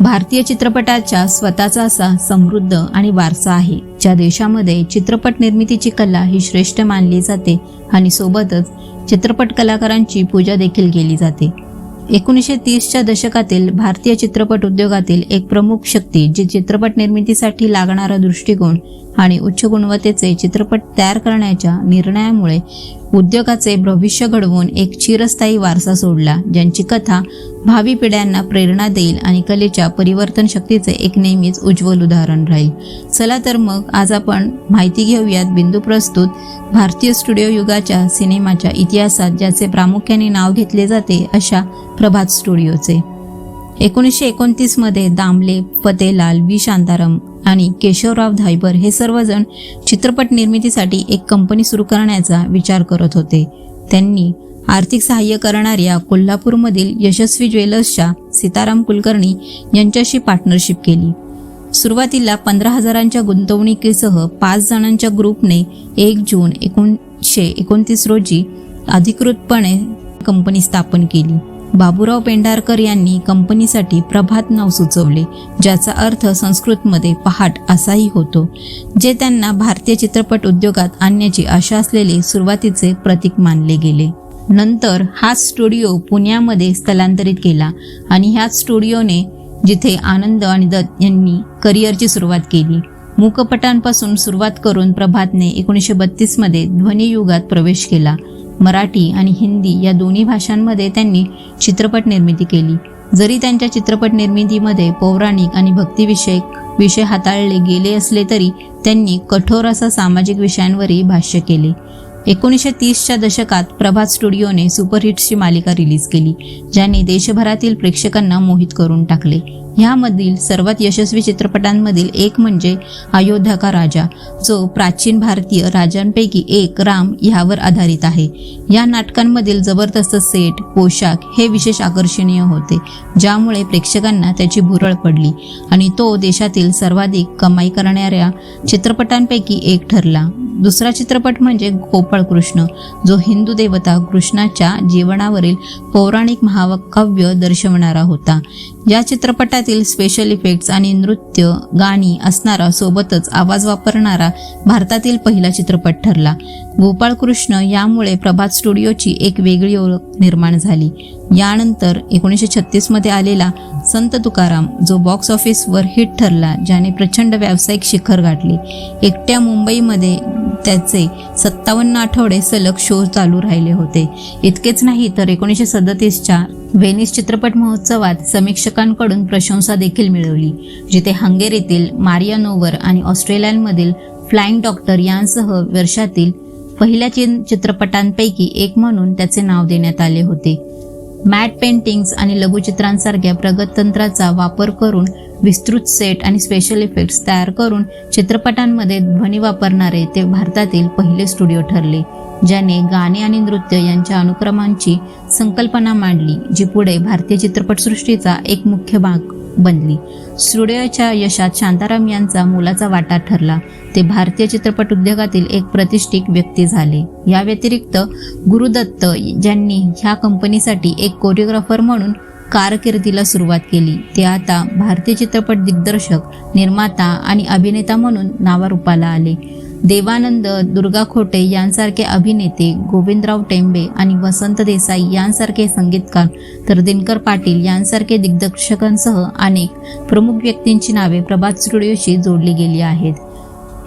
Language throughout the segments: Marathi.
भारतीय चित्रपटाच्या स्वतःचा असा समृद्ध आणि वारसा आहे. ज्या देशामध्ये चित्रपट निर्मितीची कला ही श्रेष्ठ मानली जाते आणि सोबतच चित्रपट कलाकारांची पूजा देखील केली जाते. एकोणीसशे तीसच्या दशकातील भारतीय चित्रपट उद्योगातील एक प्रमुख शक्ती जी चित्रपट निर्मितीसाठी लागणारा दृष्टिकोन आणि उच्च गुणवत्तेचे चित्रपट तयार करण्याच्या निर्णयामुळे उद्योगाचे भविष्य घडवून एक चिरस्थायी वारसा सोडला ज्यांची कथा भावी पिढ्यांना प्रेरणा देईल आणि कलेच्या परिवर्तन शक्तीचे एक नेहमीच उज्ज्वल उदाहरण राहील. चला तर मग आज आपण माहिती घेऊयात बिंदू प्रस्तुत भारतीय स्टुडिओ युगाच्या सिनेमाच्या इतिहासात ज्याचे प्रामुख्याने नाव घेतले जाते अशा प्रभात स्टुडिओचे. एकोणीसशे एकोणतीसमध्ये दामले फतेलाल वी शांताराम आणि केशवराव धायबर हे सर्वजण चित्रपट निर्मितीसाठी एक कंपनी सुरू करण्याचा विचार करत होते. त्यांनी आर्थिक सहाय्य करणाऱ्या कोल्हापूरमधील यशस्वी ज्वेलर्सच्या सीताराम कुलकर्णी यांच्याशी पार्टनरशिप केली. सुरुवातीला पंधरा हजारांच्या गुंतवणुकीसह पाच जणांच्या ग्रुपने एक जून एकोणीसशे एकोणतीस रोजी अधिकृतपणे कंपनी स्थापन केली. बाबूराव पेंढारकर यांनी कंपनीसाठी प्रभात नाव सुचवले ज्याचा अर्थ संस्कृतमध्ये पहाट असाही होतो जे त्यांना भारतीय चित्रपट उद्योगात आणण्याची आशा असलेले सुरुवातीचे प्रतीक मानले गेले. नंतर हा स्टुडिओ पुण्यामध्ये स्थलांतरित केला आणि ह्याच स्टुडिओने जिथे आनंद आणि दत्त यांनी करिअरची सुरुवात केली. मूकपटांपासून सुरुवात करून प्रभातने एकोणीसशे बत्तीसमध्ये ध्वनियुगात प्रवेश केला. मराठी आणि हिंदी या दोन्ही भाषांमध्ये त्यांनी चित्रपट निर्मिती केली. जरी त्यांच्या चित्रपट निर्मितीमध्ये पौराणिक आणि भक्तिविषयक विषय हाताळले गेले असले तरी त्यांनी कठोर असा सामाजिक विषयांवरही भाष्य केले. एकोणीसशे तीसच्या दशकात प्रभात स्टुडिओने सुपरहिट्सची मालिका रिलीज केली ज्याने देशभरातील प्रेक्षकांना मोहित करून टाकले. ह्यामधील सर्वात यशस्वी चित्रपटांमधील एक म्हणजे अयोध्या का राजा जो प्राचीन भारतीय राजांपैकी एक राम ह्यावर आधारित आहे. या नाटकांमधील जबरदस्त सेट पोशाख हे विशेष आकर्षणीय होते ज्यामुळे प्रेक्षकांना त्याची भुरळ पडली आणि तो देशातील सर्वाधिक कमाई करणाऱ्या चित्रपटांपैकी एक ठरला. दुसरा चित्रपट म्हणजे गोपाळ कृष्ण जो हिंदू देवता कृष्णाच्या जीवनावरील पौराणिक महाकाव्य दर्शवणारा होता. या चित्रपटातील स्पेशल इफेक्ट्स आणि नृत्य गाणी असणारा सोबतच आवाज वापरणारा भारतातील पहिला चित्रपट ठरला. गोपाळकृष्ण यामुळे प्रभात स्टुडिओची एक वेगळी ओळख निर्माण झाली. यानंतर एकोणीसशे छत्तीसमध्ये आलेला संत तुकाराम जो बॉक्स ऑफिसवर हिट ठरला ज्याने प्रचंड व्यावसायिक शिखर गाठले. एकट्या मुंबईमध्ये त्याचे सत्तावन्न आठवडे सलग शो चालू राहिले होते. इतकेच नाही तर एकोणीसशे सदतीसच्या व्हेनिस चित्रपट महोत्सवात समीक्षकांकडून प्रशंसा देखील मिळवली जिथे हंगेरीतील मारियानोवर आणि ऑस्ट्रेलियामधील फ्लाइंग डॉक्टर यांसह वर्षातील पहिल्या चीन चित्रपटांपैकी एक म्हणून त्याचे नाव देण्यात आले होते. मॅट पेंटिंग्स आणि लघुचित्रांसारख्या प्रगत तंत्राचा वापर करून विस्तृत सेट आणि स्पेशल इफेक्ट्स तयार करून चित्रपटांमध्ये ध्वनी वापरणारे ते भारतातील पहिले स्टुडिओ ठरले ज्याने गाणे आणि नृत्य यांच्या अनुक्रमांची संकल्पना मांडली जी पुढे भारतीय चित्रपटसृष्टीचा एक मुख्य भाग. बनली. स्टुडिओच्या यशात शांताराम यांचा मोलाचा वाटा ठरला. ते भारतीय चित्रपट उद्योगातील एक प्रतिष्ठित व्यक्ती झाले. या व्यतिरिक्त गुरुदत्त ज्यांनी ह्या कंपनीसाठी एक कोरिओग्राफर म्हणून कारकिर्दीला सुरुवात केली. ते आता भारतीय चित्रपट दिग्दर्शक निर्माता आणि अभिनेता म्हणून नावारूपाला आले. देवानंद दुर्गा खोटे यांसारखे अभिनेते गोविंदराव टेंबे आणि वसंत देसाई यांसारखे संगीतकार तर दिनकर पाटील यांसारखे दिग्दर्शकांसह अनेक प्रमुख व्यक्तींची नावे प्रभात स्टुडिओशी जोडली गेली आहेत.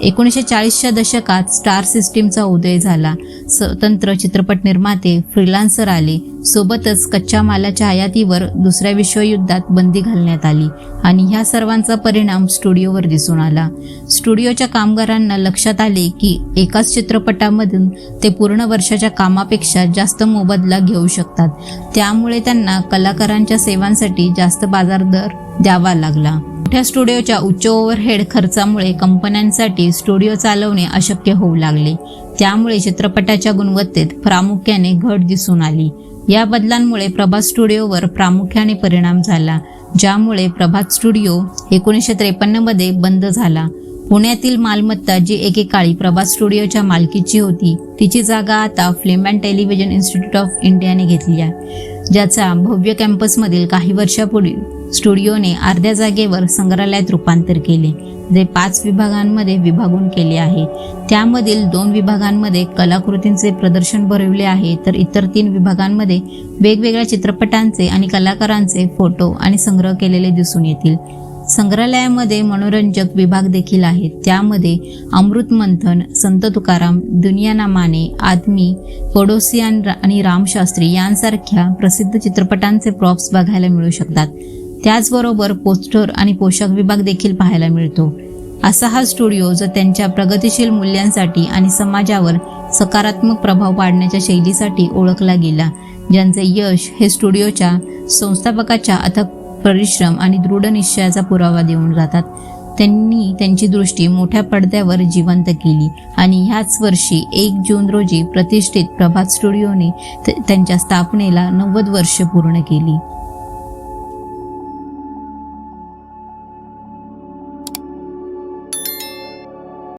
एकोणीसशे चाळीसच्या दशकात स्टार सिस्टीमचा उदय झाला. स्वतंत्र चित्रपट निर्माते फ्रीलान्सर आले. सोबतच कच्च्या मालाच्या आयातीवर दुसऱ्या विश्वयुद्धात बंदी घालण्यात आली आणि ह्या सर्वांचा परिणाम स्टुडिओवर दिसून आला. स्टुडिओच्या कामगारांना लक्षात आले की एकाच चित्रपटामधून ते पूर्ण वर्षाच्या कामापेक्षा जास्त मोबदला घेऊ शकतात. त्यामुळे त्यांना कलाकारांच्या सेवांसाठी जास्त बाजार दर द्यावा लागला. मोठ्या स्टुडिओच्या उच्च ओव्हरहेड खर्चामुळे कंपन्यांसाठी स्टुडिओ चालवणे अशक्य होऊ लागले. त्यामुळे चित्रपटाच्या गुणवत्तेत प्रामुख्याने घट दिसून आली. या बदलांमुळे प्रभात स्टुडिओवर प्रामुख्याने परिणाम झाला ज्यामुळे प्रभात स्टुडिओ एकोणीसशे त्रेपन्नमध्ये बंद झाला. पुण्यातील मालमत्ता जी एकेकाळी प्रभात स्टुडिओच्या मालकीची होती तिची जागा आता film and television institute of इंडियाने घेतली आहे ज्याचा भव्य कॅम्पसमधील काही वर्षापूर्वी स्टुडिओने अर्ध्या जागेवर संग्रहालयात रूपांतर केले जे पाच विभागांमध्ये विभागून केले आहे. त्यामधील दोन विभागांमध्ये कलाकृतींचे प्रदर्शन भरवले आहे तर इतर तीन विभागांमध्ये वेगवेगळ्या चित्रपटांचे आणि कलाकारांचे फोटो आणि संग्रह केलेले दिसून येतील. संग्रहालयामध्ये मनोरंजक विभाग देखील आहेत. त्यामध्ये अमृत मंथन संत तुकाराम दुनियानामाने माने आदमी पडोसियान आणि रामशास्त्री यांसारख्या प्रसिद्ध चित्रपटांचे प्रॉप्स बघायला मिळू शकतात. त्याचबरोबर पोस्टर आणि पोशाख विभाग देखील पाहायला मिळतो. असा हा स्टुडिओ जो त्यांच्या प्रगतिशील मूल्यांसाठी आणि समाजावर सकारात्मक प्रभाव पाडण्याच्या शैलीसाठी ओळखला गेला ज्यांचे यश हे स्टुडिओच्या संस्थापकाच्या अथक परिश्रम आणि दृढ निश्चयाचा पुरावा देऊन जातात. त्यांनी त्यांची दृष्टी मोठ्या पडद्यावर जिवंत केली आणि ह्याच वर्षी एक जून रोजी प्रतिष्ठित प्रभात स्टुडिओने त- त्यांच्या स्थापनेला नव्वद वर्ष पूर्ण केली.